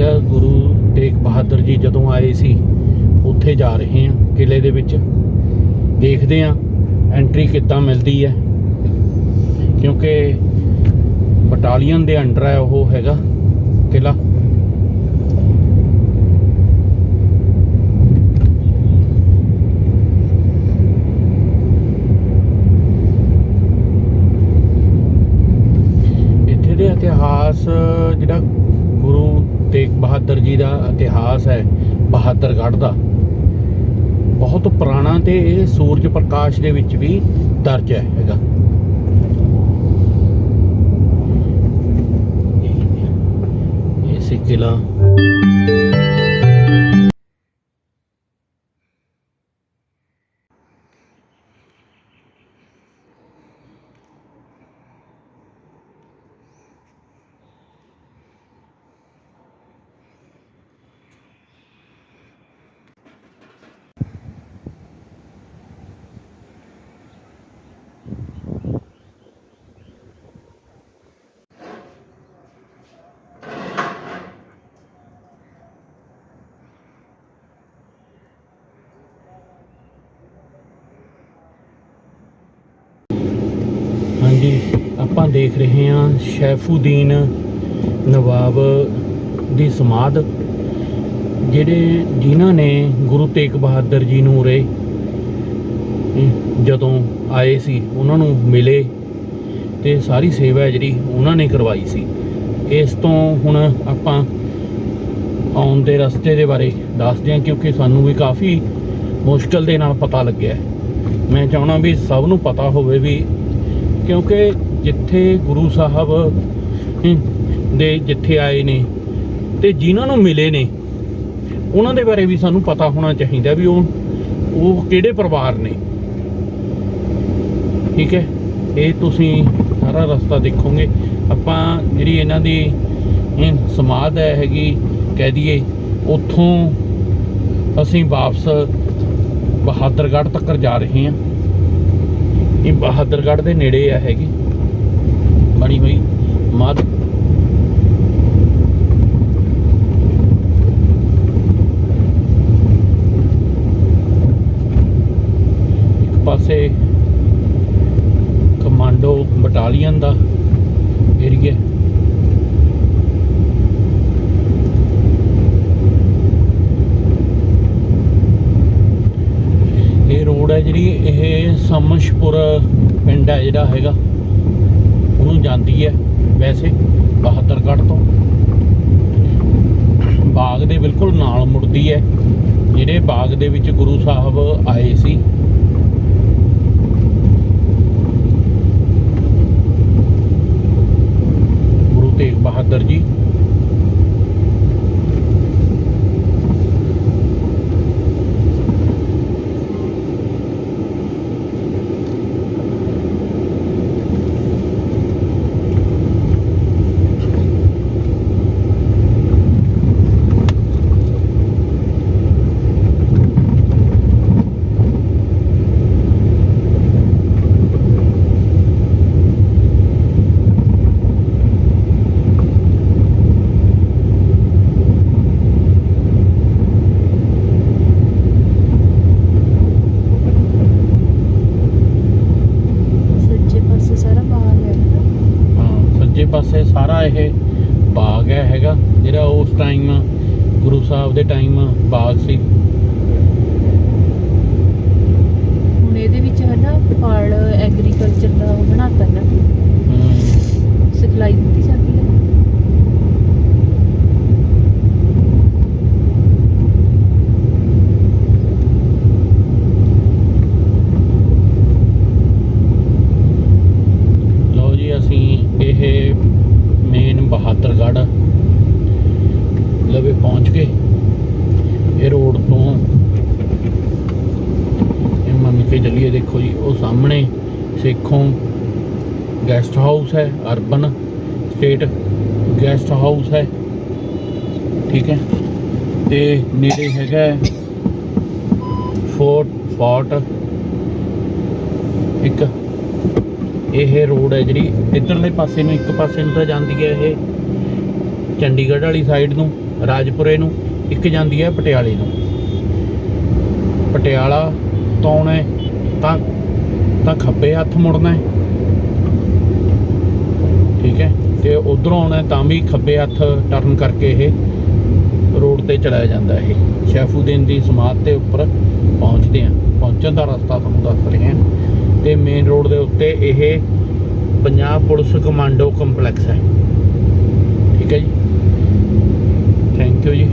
ਜਿਹੜਾ ਗੁਰੂ ਤੇਗ ਬਹਾਦਰ ਜੀ ਜਦੋਂ ਆਏ ਸੀ, ਉੱਥੇ ਜਾ ਰਹੇ ਹਾਂ ਕਿਲੇ ਦੇ ਵਿੱਚ। ਦੇਖਦੇ ਹਾਂ ਐਂਟਰੀ ਕਿੱਦਾਂ ਮਿਲਦੀ ਹੈ। ਕਿਉਂਕਿ ਬਟਾਲੀਅਨ ਦੇ ਅੰਡਰ ਹੈ, ਉਹ ਹੈਗਾ ਕਿਲਾ ਇੱਥੇ ਦੇ ਇਤਿਹਾਸ ਜਿਹੜਾ ਗੁਰੂ ਤੇਗ ਬਹਾਦਰ ਜੀ ਦਾ ਇਤਿਹਾਸ ਹੈ, ਬਹਾਦਰਗੜ੍ਹ ਦਾ। ਬਹੁਤ ਪੁਰਾਣਾ ਤੇ ਇਹ ਸੂਰਜ ਪ੍ਰਕਾਸ਼ ਦੇ ਵਿੱਚ ਵੀ ਦਰਜ ਹੈ ਹੈਗਾ। ਇਹ- ਇਹ ਕਿਲਾ ਆਪਾਂ ਦੇਖ ਰਹੇ ਹਾਂ ਸ਼ੈਫੂਦੀਨ ਨਵਾਬ ਦੀ ਸਮਾਧ, ਜਿਹੜੇ ਜਿਨ੍ਹਾਂ ਨੇ ਗੁਰੂ ਤੇਗ ਬਹਾਦਰ ਜੀ ਨੂੰ ਉਰੇ ਜਦੋਂ ਆਏ ਸੀ, ਉਹਨਾਂ ਨੂੰ ਮਿਲੇ ਤੇ ਸਾਰੀ ਸੇਵਾ ਜਿਹੜੀ ਉਹਨਾਂ ਨੇ ਕਰਵਾਈ ਸੀ। ਇਸ ਤੋਂ ਹੁਣ ਆਪਾਂ ਆਉਣ ਦੇ ਰਸਤੇ ਦੇ ਬਾਰੇ ਦੱਸਦੇ ਹਾਂ, ਕਿਉਂਕਿ ਸਾਨੂੰ ਵੀ ਕਾਫੀ ਮੁਸ਼ਕਲ ਦੇ ਨਾਲ ਪਤਾ ਲੱਗਿਆ ਮੈਂ ਚਾਹਣਾ ਵੀ ਸਭ ਨੂੰ ਪਤਾ ਹੋਵੇ ਵੀ ਕਿਉਂਕਿ ਜਿੱਥੇ ਗੁਰੂ ਸਾਹਿਬ ਦੇ ਜਿੱਥੇ ਆਏ ਨੇ ਤੇ ਜਿਨ੍ਹਾਂ ਨੂੰ ਮਿਲੇ ਨੇ ਉਹਨਾਂ ਦੇ ਬਾਰੇ ਵੀ ਸਾਨੂੰ ਪਤਾ ਹੋਣਾ ਚਾਹੀਦਾ ਵੀ ਉਹ ਉਹ ਕਿਹੜੇ ਪਰਿਵਾਰ ਨੇ। ਠੀਕ ਹੈ? ਇਹ ਤੁਸੀਂ ਸਾਰਾ ਰਸਤਾ ਦੇਖੋਗੇ। ਆਪਾਂ ਜਿਹੜੀ ਇਹਨਾਂ ਦੀ ਹਮ, ਸਮਾਧ ਹੈ ਹੈਗੀ ਕਹਿ ਦਈਏ ਉੱਥੋਂ ਅਸੀਂ ਵਾਪਸ ਬਹਾਦਰਗੜ੍ਹ ਤੱਕ ਜਾ ਰਹੇ ਹਾਂ। ਇਹ ਬਹਾਦਰਗੜ੍ਹ ਦੇ ਨੇੜੇ ਆ ਹੈਗੀ। ਬਣੀ ਹੋਈ। ਮੱਧ ਇੱਕ ਪਾਸੇ ਕਮਾਂਡੋ ਬਟਾਲੀਅਨ ਦਾ ਏਰੀਆ। ਇਹ ਰੋਡ ਹੈ ਜਿਹੜੀ, ਇਹ ਸਮਸ਼ਪੁਰ ਪਿੰਡ ਹੈ ਜਿਹੜਾ ਹੈਗਾ। ਉਹਨੂੰ ਜਾਂਦੀ ਹੈ ਵੈਸੇ ਬਹਾਦਰਗੜ੍ਹ ਤੋਂ। ਬਾਗ ਦੇ ਬਿਲਕੁਲ ਨਾਲ ਮੁੜਦੀ ਹੈ, ਜਿਹੜੇ ਬਾਗ ਦੇ ਵਿੱਚ ਗੁਰੂ ਸਾਹਿਬ ਆਏ ਸੀ। ਗੁਰੂ ਤੇਗ ਬਹਾਦਰ ਜੀ ਸੱਜੇ ਪਾਸੇ ਸਾਰਾ ਬਾਹਰ ਹੈ ਹਾਂ ਪਾਸੇ ਸਾਰਾ ਇਹ ਬਾਗ ਹੈ ਹੈਗਾ, ਜਿਹੜਾ ਉਸ ਟਾਈਮ ਗੁਰੂ ਸਾਹਿਬ ਦੇ ਟਾਈਮ ਬਾਗ ਸੀ ਹੁਣ ਇਹਦੇ ਵਿੱਚ ਹੈ ਨਾ ਫਲ ਐਗਰੀਕਲਚਰ ਦਾ ਉਹ ਬਣਾਤਾ ਨਾ ਹਮ, ਸਿਖਲਾਈ ਦਿੱਤੀ ਜਾਂਦੀ ਹੈ ਲਓ ਜੀ ਅਸੀਂ ਇਹ ਮੇਨ ਬਹਾਦਰਗੜ੍ਹ ਲਵੇ ਪਹੁੰਚ ਗਏ ਇਹ ਰੋਡ ਤੋਂ ਇਹ ਮੰਨ ਕੇ ਚੱਲੀਏ ਦੇਖੋ ਜੀ, ਉਹ ਸਾਹਮਣੇ ਸੇਖੋਂ ਗੈਸਟ ਹਾਊਸ ਹੈ ਅਰਬਨ ਸਟੇਟ ਗੈਸਟ ਹਾਊਸ ਹੈ, ਠੀਕ ਹੈ। ਤੇ ਨੇੜੇ ਹੈਗਾ ਫੋਰਟ ਫੋਰਟ ਇੱਕ ਇਹ ਰੋਡ ਹੈ ਜਿਹੜੀ ਇੱਧਰਲੇ ਪਾਸੇ ਨੂੰ, ਇੱਕ ਪਾਸੇ ਨੂੰ ਤਾਂ ਜਾਂਦੀ ਹੈ ਇਹ ਚੰਡੀਗੜ੍ਹ ਵਾਲੀ ਸਾਈਡ ਨੂੰ, ਰਾਜਪੁਰੇ ਨੂੰ, ਇੱਕ ਜਾਂਦੀ ਹੈ ਪਟਿਆਲੇ ਨੂੰ। ਪਟਿਆਲਾ ਤੋਂ ਆਉਣਾ ਤਾਂ ਤਾਂ ਖੱਬੇ ਹੱਥ ਮੁੜਨਾ ਹੈ। ਠੀਕ ਹੈ। ਤੇ ਉਧਰੋਂ ਆਉਣਾ ਤਾਂ ਵੀ ਖੱਬੇ ਹੱਥ ਟਰਨ ਕਰਕੇ ਇਹ ਰੋਡ ਤੇ ਚਲਾਇਆ ਜਾਂਦਾ ਇਹ। ਸ਼ੈਫੂਦੀਨ ਦੀ ਸਮਾਧ ਦੇ ਉੱਪਰ ਪਹੁੰਚਦੇ ਆ ਪਹੁੰਚਣ ਦਾ ਰਸਤਾ ਤੁਹਾਨੂੰ ਦੱਸ ਰਹੇ ਹਾਂ। ਤੇ ਮੇਨ ਰੋਡ ਦੇ ਉੱਤੇ ਇਹ ਪੰਜਾਬ ਪੁਲਿਸ ਕਮਾਂਡੋ ਕੰਪਲੈਕਸ ਹੈ। ਠੀਕ ਹੈ ਜੀ। ਥੈਂਕ ਯੂ ਜੀ।